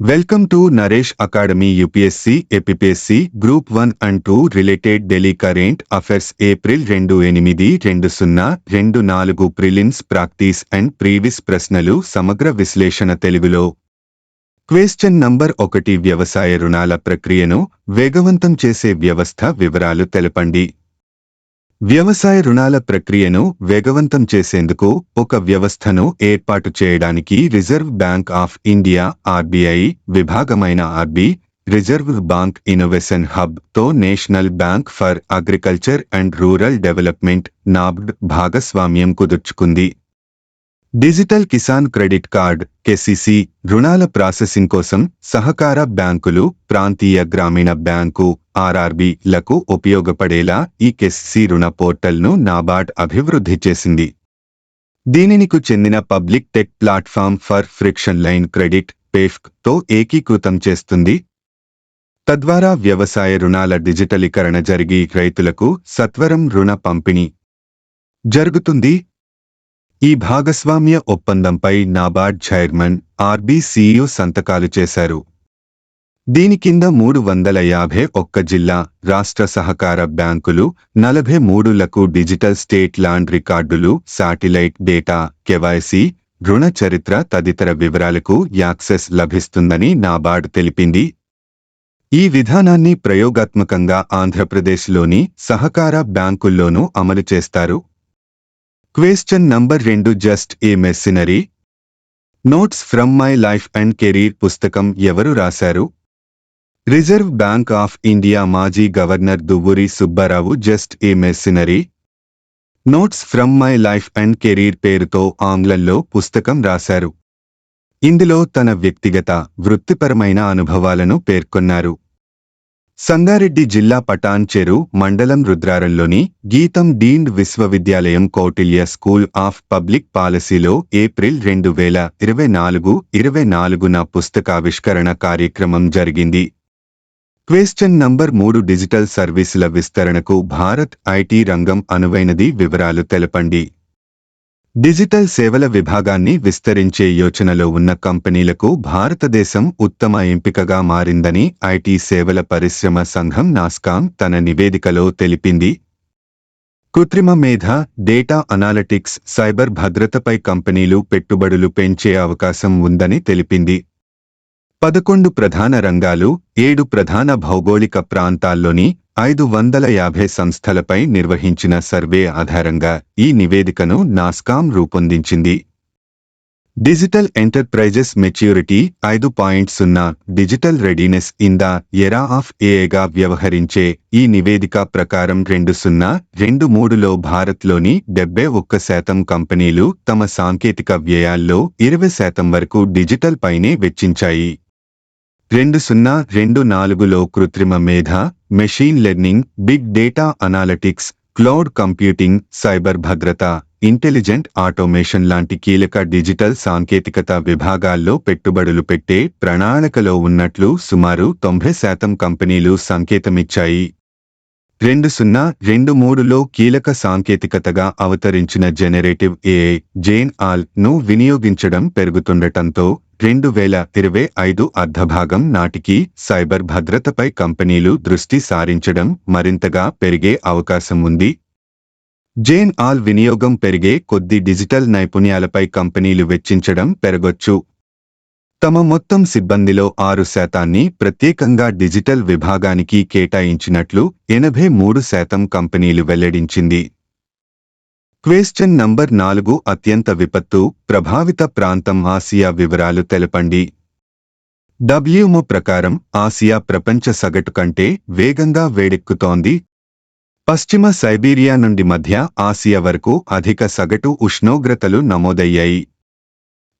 Welcome to Naresh Academy UPSC APPSC group one and two related daily current affairs April రెండు ఎనిమిది రెండు సున్నా రెండు నాలుగు ప్రిలిమ్స్ ప్రాక్టీస్ అండ్ ప్రీవిస్ ప్రశ్నలు సమగ్ర విశ్లేషణ తెలుగులో. క్వేశ్చన్ నంబర్ ఒకటి వ్యవసాయ రుణాల ప్రక్రియను వేగవంతం చేసే వ్యవస్థ వివరాలు తెలపండి. వ్యవసాయ రుణాల ప్రక్రియను వేగవంతం చేసేందుకు ఒక వ్యవస్థను ఏర్పాటు చేయడానికి Reserve Bank of India RBI విభాగమైన RB reserve bank Innovation హబ్తో National Bank for Agriculture and Rural Development NABARD భాగస్వామ్యం కుదుర్చుకుంది. Digital Kisan credit card KCC రుణాల ప్రాసెసింగ్ కోసం సహకార బ్యాంకులు ప్రాంతీయ గ్రామీణ బ్యాంకు ఆర్ఆర్బి లకు ఉపయోగపడేలా ఈ కెస్సీ రుణ పోర్టల్ను నాబార్డ్ అభివృద్ధి చేసింది. దీనినికు చెందిన public tech platform for frictionless credit పేఫ్క్తో ఏకీకృతం చేస్తుంది. తద్వారా వ్యవసాయ రుణాల డిజిటలీకరణ జరిగి రైతులకు సత్వరం రుణ పంపిణీ జరుగుతుంది. ఈ భాగస్వామ్య ఒప్పందంపై నాబార్డ్ చైర్మన్ ఆర్బీసీఈ సంతకాలు చేశారు. దీని కింద మూడు వందల యాభై ఒక్క జిల్లా రాష్ట్ర సహకార బ్యాంకులు నలభై మూడులకు డిజిటల్ స్టేట్ ల్యాండ్ రికార్డులు శాటిలైట్ డేటా కెవైసీ రుణ చరిత్ర తదితర వివరాలకు యాక్సెస్ లభిస్తుందని నాబార్డ్ తెలిపింది. ఈ విధానాన్ని ప్రయోగాత్మకంగా ఆంధ్రప్రదేశ్లోని సహకార బ్యాంకుల్లోనూ అమలు చేస్తారు. క్వేశ్చన్ నంబర్ రెండు just a mercenary. Notes from my life and career పుస్తకం ఎవరు రాశారు? రిజర్వ్ బ్యాంక్ ఆఫ్ ఇండియా మాజీ governor Duvvuri Subbarao just a mercenary notes from my life and career పేరుతో ఆంగ్లంలో పుస్తకం రాశారు. ఇందులో తన వ్యక్తిగత వృత్తిపరమైన అనుభవాలను పేర్కొన్నారు. సంగారెడ్డి జిల్లా పటాన్ చెరు మండలం రుద్రారంలోని గీతం డీన్డ్ విశ్వవిద్యాలయం కౌటిల్య స్కూల్ ఆఫ్ పబ్లిక్ పాలసీలో ఏప్రిల్ రెండు వేల ఇరవై నాలుగు ఇరవై నాలుగున పుస్తకావిష్కరణ కార్యక్రమం జరిగింది. క్వశ్చన్ నంబర్ మూడు డిజిటల్ సర్వీసుల విస్తరణకు భారత్ ఐటీ రంగం అనువైనది వివరాలు తెలపండి. డిజిటల్ సేవల విభాగాన్ని విస్తరించే యోచనలో ఉన్న కంపెనీలకు భారతదేశం ఉత్తమ ఎంపికగా మారిందని ఐటీ సేవల పరిశ్రమ సంఘం నాస్కాం తన నివేదికలో తెలిపింది. కృత్రిమ మేధ డేటా అనాలిటిక్స్ సైబర్ భద్రతపై కంపెనీలు పెట్టుబడులు పెంచే అవకాశం ఉందని తెలిపింది. పదకొండు ప్రధాన రంగాలు ఏడు ప్రధాన భౌగోళిక ప్రాంతాల్లోని ఐదు వందల యాభై సంస్థలపై నిర్వహించిన సర్వే ఆధారంగా ఈ నివేదికను నాస్కాం రూపొందించింది. డిజిటల్ ఎంటర్ప్రైజెస్ మెచ్యూరిటీ ఐదు పాయింట్ సున్నా digital readiness in the era of ఏఏగా వ్యవహరించే ఈ నివేదిక ప్రకారం రెండు సున్నా రెండు మూడులో భారత్లోని డెబ్బై ఒక్క శాతం కంపెనీలు తమ సాంకేతిక వ్యయాల్లో ఇరవై శాతం వరకు డిజిటల్ పైనే వెచ్చించాయి. రెండు సున్నా రెండు నాలుగులో కృత్రిమ మేధ machine learning big data analytics cloud computing cyber భద్రత ఇంటెలిజెంట్ ఆటోమేషన్ లాంటి కీలక డిజిటల్ సాంకేతికత విభాగాల్లో పెట్టుబడులు పెట్టే ప్రణాళికలో ఉన్నట్లు సుమారు తొంభై శాతం కంపెనీలు సంకేతమిచ్చాయి. రెండు సున్నా రెండు మూడులో కీలక సాంకేతికతగా అవతరించిన జెనరేటివ్ ఏఐ జేన్ ఆల్ను వినియోగించడం పెరుగుతుండటంతో రెండు వేల ఇరవై ఐదు అర్ధభాగం నాటికి సైబర్ భద్రతపై కంపెనీలు దృష్టి సారించడం మరింతగా పెరిగే అవకాశం ఉంది జేన్ ఆల్ వినియోగం పెరిగే కొద్ది డిజిటల్ నైపుణ్యాలపై కంపెనీలు వెచ్చించడం పెరగొచ్చు. తమ మొత్తం సిబ్బందిలో ఆరు శాతాన్ని ప్రత్యేకంగా డిజిటల్ విభాగానికి కేటాయించినట్లు ఎనభై మూడు శాతం కంపెనీలు వెల్లడించింది. క్వేశ్చన్ నంబర్ నాలుగు అత్యంత విపత్తు ప్రభావిత ప్రాంతం ఆసియా వివరాలు తెలపండి. డబ్ల్యూమో ప్రకారం ఆసియా ప్రపంచ సగటు కంటే వేగంగా వేడెక్కుతోంది. పశ్చిమ సైబీరియా నుండి మధ్య ఆసియా వరకు అధిక సగటు ఉష్ణోగ్రతలు నమోదయ్యాయి.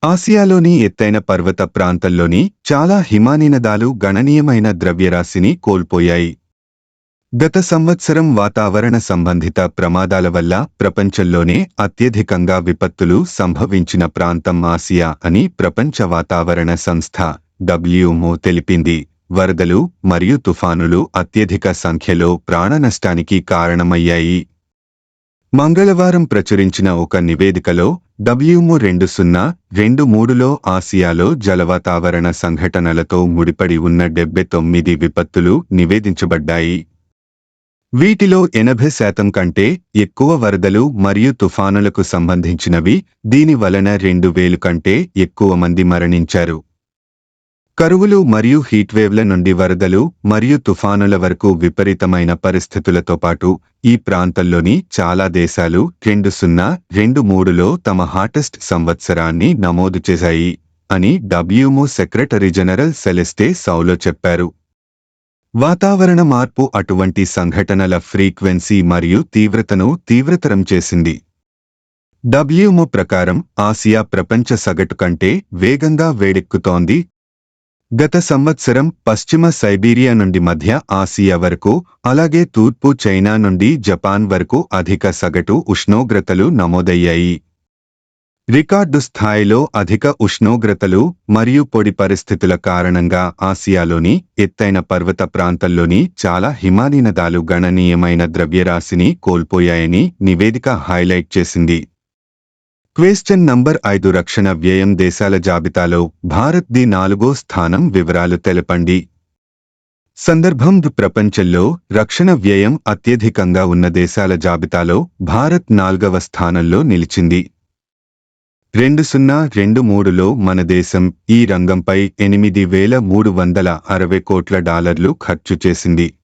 ఆసియాలోని ఎత్తైన పర్వత ప్రాంతంలోని చాలా హిమానీనదాలు గణనీయమైన ద్రవ్యరాశిని కోల్పోయాయి. గత సంవత్సరం వాతావరణ సంబంధిత ప్రమాదాల వల్ల ప్రపంచంలోనే అత్యధికంగా విపత్తులు సంభవించిన ప్రాంతం ఆసియా అని ప్రపంచ వాతావరణ సంస్థ డబ్ల్యూమో తెలిపింది. వరదలు మరియు తుఫానులు అత్యధిక సంఖ్యలో ప్రాణనష్టానికి కారణమయ్యాయి. మంగళవారం ప్రచురించిన ఒక నివేదికలో డబ్ల్యూము రెండు సున్నా రెండు మూడులో ఆసియాలో జలవాతావరణ సంఘటనలతో ముడిపడి ఉన్న డెబ్బై తొమ్మిది విపత్తులు నివేదించబడ్డాయి. వీటిలో ఎనభై శాతం కంటే ఎక్కువ వరదలు మరియు తుఫానులకు సంబంధించినవి దీని వలన రెండు వేలు కంటే ఎక్కువ మంది మరణించారు. కరువులు మరియు హీట్వేవ్ల నుండి వరదలు మరియు తుఫానుల వరకు విపరీతమైన పరిస్థితులతో పాటు ఈ ప్రాంతంలోని చాలా దేశాలు రెండు సున్నా రెండు మూడులో తమ హాటెస్ట్ సంవత్సరాన్ని నమోదు చేశాయి అని WMO secretary general Celeste Saulo చెప్పారు. వాతావరణ మార్పు అటువంటి సంఘటనల ఫ్రీక్వెన్సీ మరియు తీవ్రతను తీవ్రతరం చేసింది. డబ్ల్యూమో ప్రకారం ఆసియా ప్రపంచ సగటు కంటే వేగంగా వేడెక్కుతోంది. గత సంవత్సరం పశ్చిమ సైబీరియా నుండి మధ్య ఆసియా వరకు అలాగే తూర్పు చైనా నుండి జపాన్ వరకు అధిక సగటు ఉష్ణోగ్రతలు నమోదయ్యాయి. రికార్డు స్థాయిలో అధిక ఉష్ణోగ్రతలు మరియు పొడి పరిస్థితుల కారణంగా ఆసియాలోని ఎత్తైన పర్వత ప్రాంతంలోని చాలా హిమాలీనదాలు గణనీయమైన ద్రవ్యరాశిని కోల్పోయాయని నివేదిక హైలైట్ చేసింది. క్వేశ్చన్ నంబర్ ఐదు రక్షణ వ్యయం దేశాల జాబితాలో భారత్ ది నాలుగో స్థానం వివరాలు తెలపండి. సందర్భం ప్రపంచంలో రక్షణ వ్యయం అత్యధికంగా ఉన్న దేశాల జాబితాలో భారత్ నాల్గవ స్థానంలో నిలిచింది. రెండు సున్నా రెండు మూడులో మన దేశం ఈ రంగంపై ఎనిమిది వేల మూడు వందల అరవై కోట్ల డాలర్లు ఖర్చు చేసింది.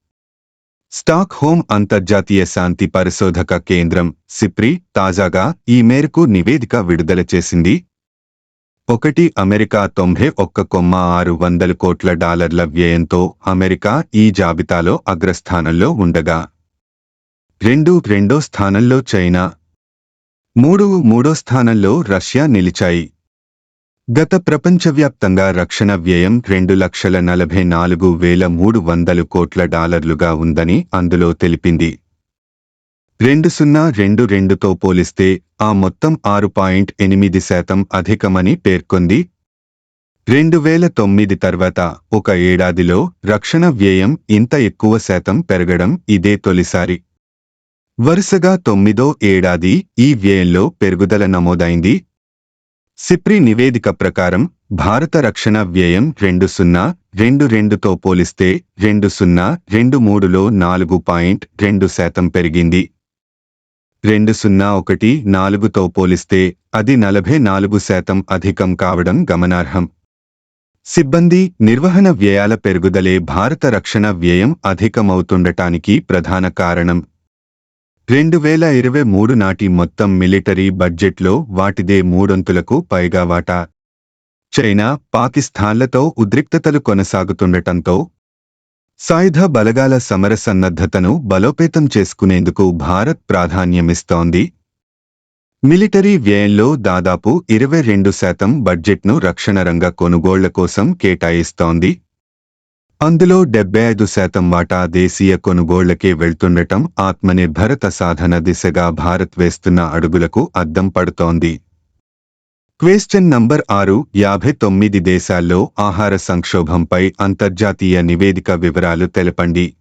స్టాక్ హోమ్ అంతర్జాతీయ శాంతి పరిశోధక కేంద్రం సిప్రి తాజాగా ఈ మేరకు నివేదిక విడుదల చేసింది. ఒకటి అమెరికా తొంభై ఒక్క కొమ్మ ఆరు వందల కోట్ల డాలర్ల వ్యయంతో అమెరికా ఈ జాబితాలో అగ్రస్థానంలో ఉండగా రెండు రెండో స్థానంలో చైనా మూడు మూడో స్థానంలో రష్యా నిలిచాయి. గత ప్రపంచవ్యాప్తంగా రక్షణ వ్యయం రెండు లక్షల నలభై నాలుగు వేల మూడు వందలు కోట్ల డాలర్లుగా ఉందని అందులో తెలిపింది. రెండు సున్నా రెండు రెండుతో పోలిస్తే ఆ మొత్తం ఆరు పాయింట్ ఎనిమిది శాతం అధికమని పేర్కొంది. రెండు వేల తొమ్మిది తర్వాత ఒక ఏడాదిలో రక్షణ వ్యయం ఇంత ఎక్కువ శాతం పెరగడం ఇదే తొలిసారి. వరుసగా తొమ్మిదో ఏడాది ఈ వ్యయంలో పెరుగుదల నమోదైంది. సిప్రి నివేదిక ప్రకారం భారత రక్షణ వ్యయం రెండు సున్నా రెండు రెండుతో పోలిస్తే రెండు సున్నా రెండు మూడులో నాలుగు పాయింట్ రెండు శాతం పెరిగింది. రెండు సున్నా ఒకటి నాలుగుతో పోలిస్తే అది నలభై నాలుగు శాతం అధికం కావడం గమనార్హం. సిబ్బంది నిర్వహణ వ్యయాల పెరుగుదలే భారత రక్షణ వ్యయం అధికమవుతుండటానికి ప్రధాన కారణం. రెండు వేల ఇరవై మూడు నాటి మొత్తం మిలిటరీ బడ్జెట్లో వాటిదే మూడొంతులకు పైగా వాటా. చైనా పాకిస్తాన్లతో ఉద్రిక్తతలు కొనసాగుతుండటంతో సాయుధ బలగాల సమర సన్నద్ధతను బలోపేతం చేసుకునేందుకు భారత్ ప్రాధాన్యమిస్తోంది. మిలిటరీ వ్యయంలో దాదాపు ఇరవై రెండు శాతం బడ్జెట్ను రక్షణ రంగ కొనుగోళ్ళ కోసం కేటాయిస్తోంది. అందులో డెబ్బై ఐదు శాతం వాటా దేశీయ కొనుగోళ్ళకే వెళ్తుండటం ఆత్మనిర్భరత సాధన దిశగా భారత్ వేస్తున్న అడుగులకు అద్దం పడుతోంది. క్వేశ్చన్ నంబర్ ఆరు యాభై తొమ్మిది దేశాల్లో ఆహార సంక్షోభంపై అంతర్జాతీయ నివేదిక వివరాలు తెలపండి.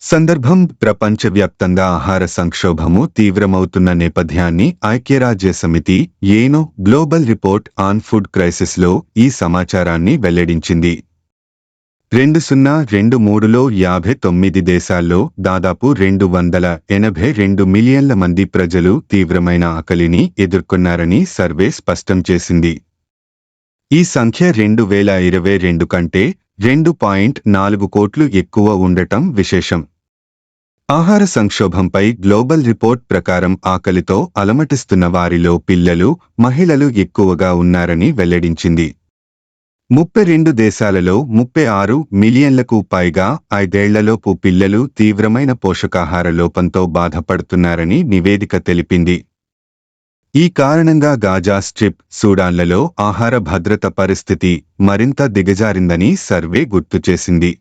సందర్భం ప్రపంచవ్యాప్తంగా ఆహార సంక్షోభము తీవ్రమవుతున్న నేపథ్యాన్ని ఐక్యరాజ్య సమితి ఏనో గ్లోబల్ రిపోర్ట్ ఆన్ ఫుడ్ క్రైసిస్లో ఈ సమాచారాన్ని వెల్లడించింది. రెండు సున్నా రెండు మూడులో యాభై తొమ్మిది దేశాల్లో దాదాపు రెండు వందల ఎనభై రెండు మిలియన్ల మంది ప్రజలు తీవ్రమైన ఆకలిని ఎదుర్కొన్నారని సర్వే స్పష్టం చేసింది. ఈ సంఖ్య రెండు వేల ఇరవై రెండు కంటే రెండు పాయింట్ నాలుగు కోట్లు ఎక్కువ ఉండటం విశేషం. ఆహార సంక్షోభంపై గ్లోబల్ రిపోర్ట్ ప్రకారం ఆకలితో అలమటిస్తున్న వారిలో పిల్లలు మహిళలు ఎక్కువగా ఉన్నారని వెల్లడించింది. ముప్పై రెండు దేశాలలో ముప్పై ఆరు మిలియన్లకు పైగా ఐదేళ్ళలోపు పిల్లలు తీవ్రమైన పోషకాహార లోపంతో బాధపడుతున్నారని నివేదిక తెలిపింది. ఈ కారణంగా గాజా స్ట్రిప్ సూడాన్లలో ఆహార భద్రత పరిస్థితి మరింత దిగజారిందని సర్వే గుర్తు చేసింది.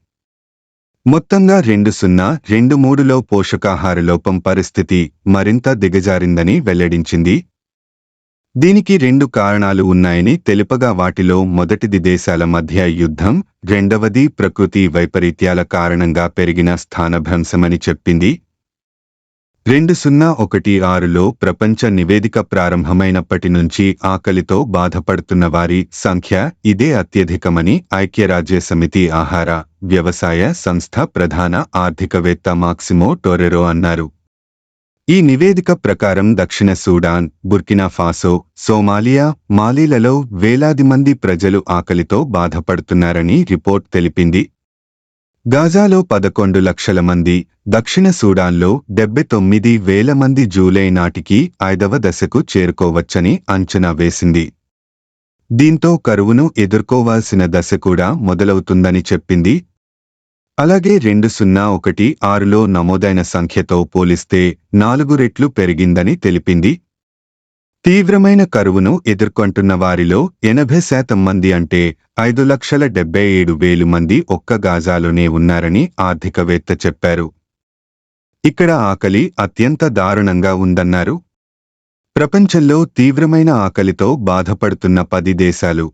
మొత్తంగా రెండు సున్నా రెండు మూడులో పోషకాహార లోపం పరిస్థితి మరింత దిగజారిందని వెల్లడించింది. దీనికి రెండు కారణాలు ఉన్నాయని తెలుపగా వాటిలో మొదటిది దేశాల మధ్య యుద్ధం రెండవది ప్రకృతి వైపరీత్యాల కారణంగా పెరిగిన స్థానభ్రంశమని చెప్పింది. రెండు సున్నా ఒకటి ఆరులో ప్రపంచ నివేదిక ప్రారంభమైనప్పటి నుంచి ఆకలితో బాధపడుతున్న వారి సంఖ్య ఇదే అత్యధికమని ఐక్యరాజ్యసమితి ఆహార వ్యవసాయ సంస్థ ప్రధాన ఆర్థికవేత్త మాక్సిమో టోరెరో అన్నారు. ఈ నివేదిక ప్రకారం దక్షిణ సూడాన్ బుర్కినా ఫాసో సోమాలియా మాలీలలో వేలాది మంది ప్రజలు ఆకలితో బాధపడుతున్నారని రిపోర్ట్ తెలిపింది. గాజాలో పదకొండు లక్షల మంది దక్షిణ సూడాన్లో డెబ్బై తొమ్మిది వేల మంది జూలై నాటికి ఐదవ దశకు చేరుకోవచ్చని అంచనా వేసింది. దీంతో కరువును ఎదుర్కోవాల్సిన దశ కూడా మొదలవుతుందని చెప్పింది అలాగే రెండు సున్నా ఒకటి ఆరులో నమోదైన సంఖ్యతో పోలిస్తే నాలుగు రెట్లు పెరిగిందని తెలిపింది. తీవ్రమైన కరువును ఎదుర్కొంటున్న వారిలో ఎనభై శాతం మంది అంటే ఐదు లక్షల డెబ్బై ఏడు వేలు మంది ఒక్క గాజాలోనే ఉన్నారని ఆర్థికవేత్త చెప్పారు. ఇక్కడ ఆకలి అత్యంత దారుణంగా ఉందన్నారు. ప్రపంచంలో తీవ్రమైన ఆకలితో బాధపడుతున్న పది దేశాలు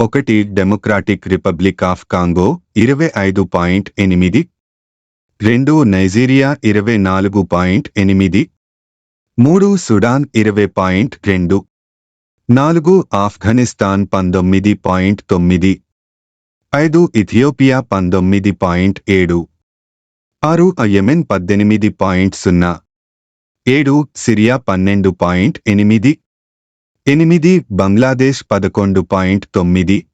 ఒకటి డెమోక్రాటిక్ రిపబ్లిక్ ఆఫ్ కాంగో ఇరవై ఐదు పాయింట్ ఎనిమిది. రెండు నైజీరియా ఇరవై నాలుగు పాయింట్ ఎనిమిది. మూడు సుడాన్ ఇరవై పాయింట్ రెండు. నాలుగు ఆఫ్ఘనిస్తాన్ పంతొమ్మిది పాయింట్ తొమ్మిది. ఐదు ఇథియోపియా పంతొమ్మిది పాయింట్ ఏడు. ఆరు యెమెన్ పద్దెనిమిది పాయింట్ సున్నా. ఏడు సిరియా పన్నెండు పాయింట్ ఎనిమిది. ఎనిమిది బంగ్లాదేశ్ పదకొండు పాయింట్ తొమ్మిది.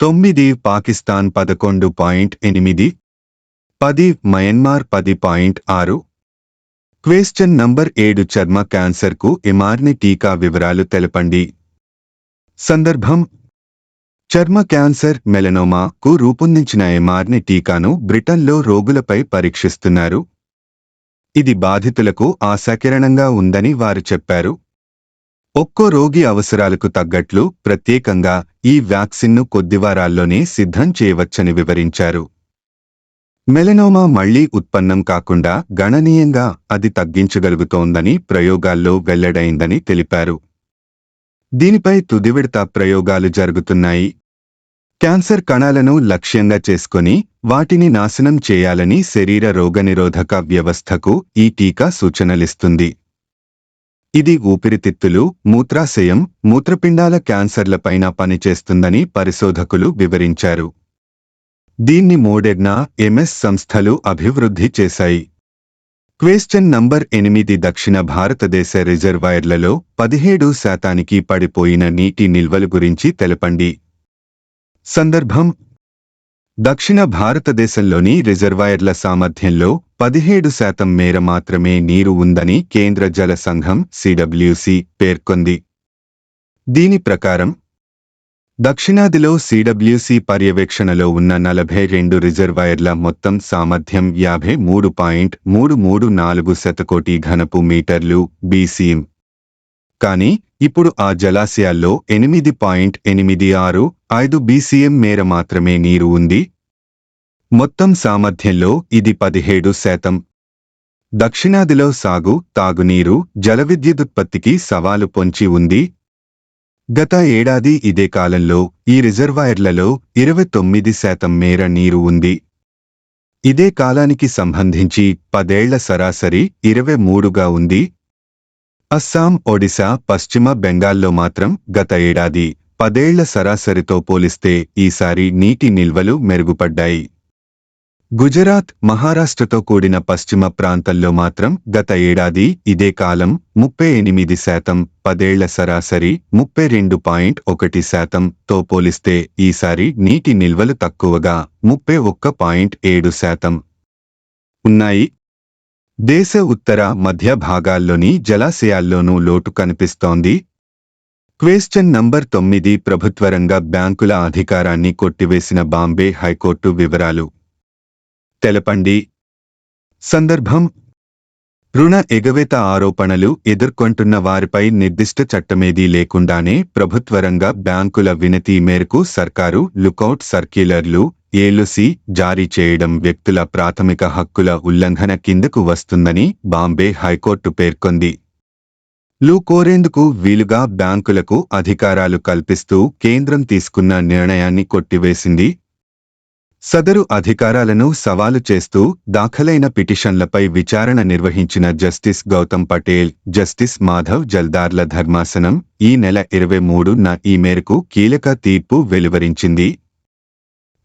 తొమ్మిది పాకిస్తాన్ పదకొండు పాయింట్ ఎనిమిది. పది మయన్మార్ పది పాయింట్ ఆరు. క్వేశ్చన్ నంబర్ ఏడు చర్మ క్యాన్సర్కు ఇమార్ని టీకా వివరాలు తెలపండి. సందర్భం. చర్మ క్యాన్సర్ మెలనోమాకు రూపొందించిన ఎమార్ని టీకాను బ్రిటన్లో రోగులపై పరీక్షిస్తున్నారు. ఇది బాధితులకు ఆశాకిరణంగా ఉందని వారు చెప్పారు. ఒక్కో రోగి అవసరాలకు తగ్గట్లు ప్రత్యేకంగా ఈ వ్యాక్సిన్ను కొద్ది వారాల్లోనే సిద్ధం చేయవచ్చని వివరించారు. మెలనోమా మళ్ళీ ఉత్పన్నం కాకుండా గణనీయంగా అది తగ్గించగలుగుతోందని ప్రయోగాల్లో వెల్లడైందని తెలిపారు. దీనిపై తుదివిడత ప్రయోగాలు జరుగుతున్నాయి. క్యాన్సర్ కణాలను లక్ష్యంగా చేసుకొని వాటిని నాశనం చేయాలని శరీర రోగనిరోధక వ్యవస్థకు ఈ టీకా సూచనలిస్తుంది. ఇది ఊపిరితిత్తులు మూత్రాశయం మూత్రపిండాల క్యాన్సర్లపైన పనిచేస్తుందని పరిశోధకులు వివరించారు. దీన్ని మోడెర్నా ఎంఎస్ సంస్థలు అభివృద్ధి చేశాయి. క్వేశ్చన్ నంబర్ ఎనిమిది దక్షిణ భారతదేశ రిజర్వాయర్లలో పదిహేడు శాతానికి పడిపోయిన నీటి నిల్వలు గురించి తెలపండి. సందర్భం దక్షిణ భారతదేశంలోని రిజర్వాయర్ల సామర్థ్యంలో పదిహేడు శాతం మేర మాత్రమే నీరు ఉందని కేంద్ర జల సంఘం సిడబ్ల్యూసి పేర్కొంది. దీని ప్రకారం దక్షిణాదిలో సిడబ్ల్యూసి పర్యవేక్షణలో ఉన్న నలభై రెండు రిజర్వాయర్ల మొత్తం సామర్థ్యం యాభై మూడు పాయింట్ మూడు మూడు నాలుగు శతకోటి ఘనపు మీటర్లు బీసీఎం కానీ ఇప్పుడు ఆ జలాశయాల్లో ఎనిమిది పాయింట్ ఎనిమిది ఆరు ఐదు బీసీఎం మేర మాత్రమే నీరు ఉంది. మొత్తం సామర్థ్యంలో ఇది పదిహేడు శాతం. దక్షిణాదిలో సాగు తాగునీరు జలవిద్యుదుత్పత్తికి సవాలు పొంచి ఉంది. గత ఏడాది ఇదే కాలంలో ఈ రిజర్వాయర్లలో ఇరవై తొమ్మిది శాతం మేర నీరు ఉంది. ఇదే కాలానికి సంబంధించి పదేళ్ళ సరాసరి ఇరవై మూడుగా ఉంది. అస్సాం ఒడిశా పశ్చిమ బెంగాల్లో మాత్రం గత ఏడాది పదేళ్ళ సరాసరితో పోలిస్తే ఈసారి నీటి నిల్వలు మెరుగుపడ్డాయి. గుజరాత్ మహారాష్ట్రతో కూడిన పశ్చిమ ప్రాంతంలో మాత్రం గత ఏడాది ఇదే కాలం ముప్పై ఎనిమిది శాతం పదేళ్ళ సరాసరి ముప్పై రెండు పాయింట్ ఒకటి శాతం తో పోలిస్తే ఈసారి నీటి నిల్వలు తక్కువగా ముప్పై ఒక్క పాయింట్ ఏడు శాతం ఉన్నాయి. దేశ ఉత్తర మధ్య భాగాల్లోని జలాశయాల్లోనూ లోటు కనిపిస్తోంది. క్వేశ్చన్ నంబర్ తొమ్మిది ప్రభుత్వరంగ బ్యాంకుల అధికారాన్ని కొట్టివేసిన బాంబే హైకోర్టు వివరాలు. తెలపండి. సందర్భం. రుణ ఎగవేత ఆరోపణలు ఎదుర్కొంటున్న వారిపై నిర్దిష్ట చట్టమేదీ లేకుండానే ప్రభుత్వరంగ బ్యాంకుల వినతి మేరకు సర్కారు లుకౌట్ సర్క్యులర్లు ఏలుసి జారీ చేయడం వ్యక్తుల ప్రాథమిక హక్కుల ఉల్లంఘన కిందకు వస్తుందని బాంబే హైకోర్టు పేర్కొంది. లు కోరేందుకు వీలుగా బ్యాంకులకు అధికారాలు కల్పిస్తూ కేంద్రం తీసుకున్న నిర్ణయాన్ని కొట్టివేసింది. సదరు అధికారాలను సవాలు చేస్తూ దాఖలైన పిటిషన్లపై విచారణ నిర్వహించిన జస్టిస్ గౌతమ్ పటేల్ జస్టిస్ మాధవ్ జల్దార్ల ధర్మాసనం ఈ నెల ఇరవై మూడున ఈ మేరకు కీలక తీర్పు వెలువరించింది.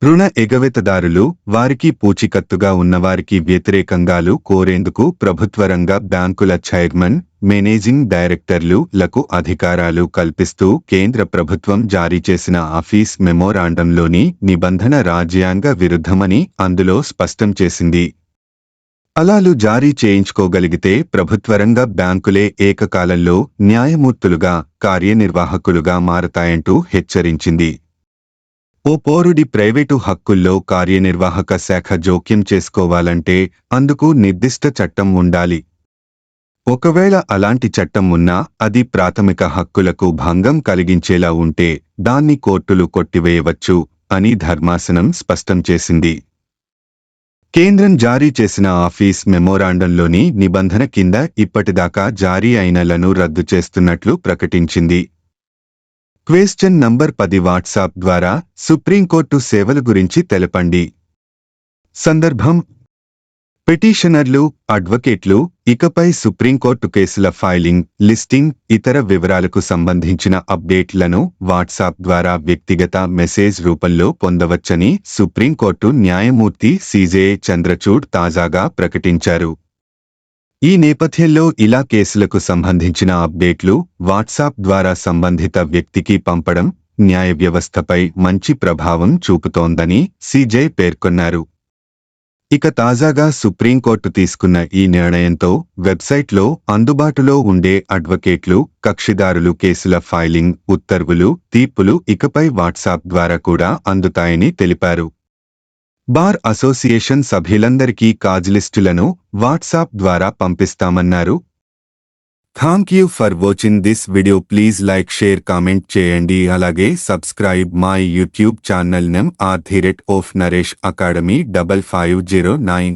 రుణ ఎగవేతదారులు వారికి పూచికత్తుగా ఉన్నవారికి వ్యతిరేకంగాలు కోరేందుకు ప్రభుత్వరంగ బ్యాంకుల చైర్మన్ మేనేజింగ్ డైరెక్టర్లు లకు అధికారాలు కల్పిస్తూ కేంద్ర ప్రభుత్వం జారీ చేసిన ఆఫీస్ మెమోరాండంలోని నిబంధన రాజ్యాంగ విరుద్ధమని అందులో స్పష్టం చేసింది. అలాలు జారీ చేయించుకోగలిగితే ప్రభుత్వరంగ బ్యాంకులే ఏకకాలంలో న్యాయమూర్తులుగా కార్యనిర్వాహకులుగా మారతాయంటూ హెచ్చరించింది. ఓ పౌరుడి ప్రైవేటు హక్కుల్లో కార్యనిర్వాహక శాఖ జోక్యం చేసుకోవాలంటే అందుకు నిర్దిష్ట చట్టం ఉండాలి. ఒకవేళ అలాంటి చట్టం ఉన్నా అది ప్రాథమిక హక్కులకు భంగం కలిగించేలా ఉంటే దాన్ని కోర్టులు కొట్టివేయవచ్చు అని ధర్మాసనం స్పష్టం చేసింది. కేంద్రం జారీ చేసిన ఆఫీస్ మెమోరాండంలోని నిబంధన కింద ఇప్పటిదాకా జారీ అయినలను రద్దు చేస్తున్నట్లు ప్రకటించింది. క్వేశ్చన్ నంబర్ పది వాట్సాప్ ద్వారా సుప్రీంకోర్టు సేవల గురించి తెలపండి. సందర్భం. పిటిషనర్లు అడ్వకేట్లు ఇకపై సుప్రీంకోర్టు కేసుల ఫైలింగ్ లిస్టింగ్ ఇతర వివరాలకు సంబంధించిన అప్డేట్లను వాట్సాప్ ద్వారా వ్యక్తిగత మెసేజ్ రూపంలో పొందవచ్చని సుప్రీంకోర్టు న్యాయమూర్తి సీజే చంద్రచూడ్ తాజాగా ప్రకటించారు. ఈ నేపథ్యంలో ఇలా కేసులకు సంబంధించిన అప్డేట్లు వాట్సాప్ ద్వారా సంబంధిత వ్యక్తికి పంపడం న్యాయ వ్యవస్థపై మంచి ప్రభావం చూపుతోందని సీజే పేర్కొన్నారు. ఇక తాజాగా సుప్రీంకోర్టు తీసుకున్న ఈ నిర్ణయంతో వెబ్సైట్లో అందుబాటులో ఉండే అడ్వకేట్లు కక్షిదారులు కేసుల ఫైలింగ్ ఉత్తర్వులు తీర్పులు ఇకపై వాట్సాప్ ద్వారా కూడా అందుతాయని తెలిపారు. బార్ అసోసియేషన్ సభ్యులందరికీ కాజ్లిస్టులను వాట్సాప్ ద్వారా పంపిస్తామన్నారు. Thank you for watching this video. Please like share comment చేయండి. అలాగే subscribe my YouTube channel name or the rate of Naresh Academy double five zero nine.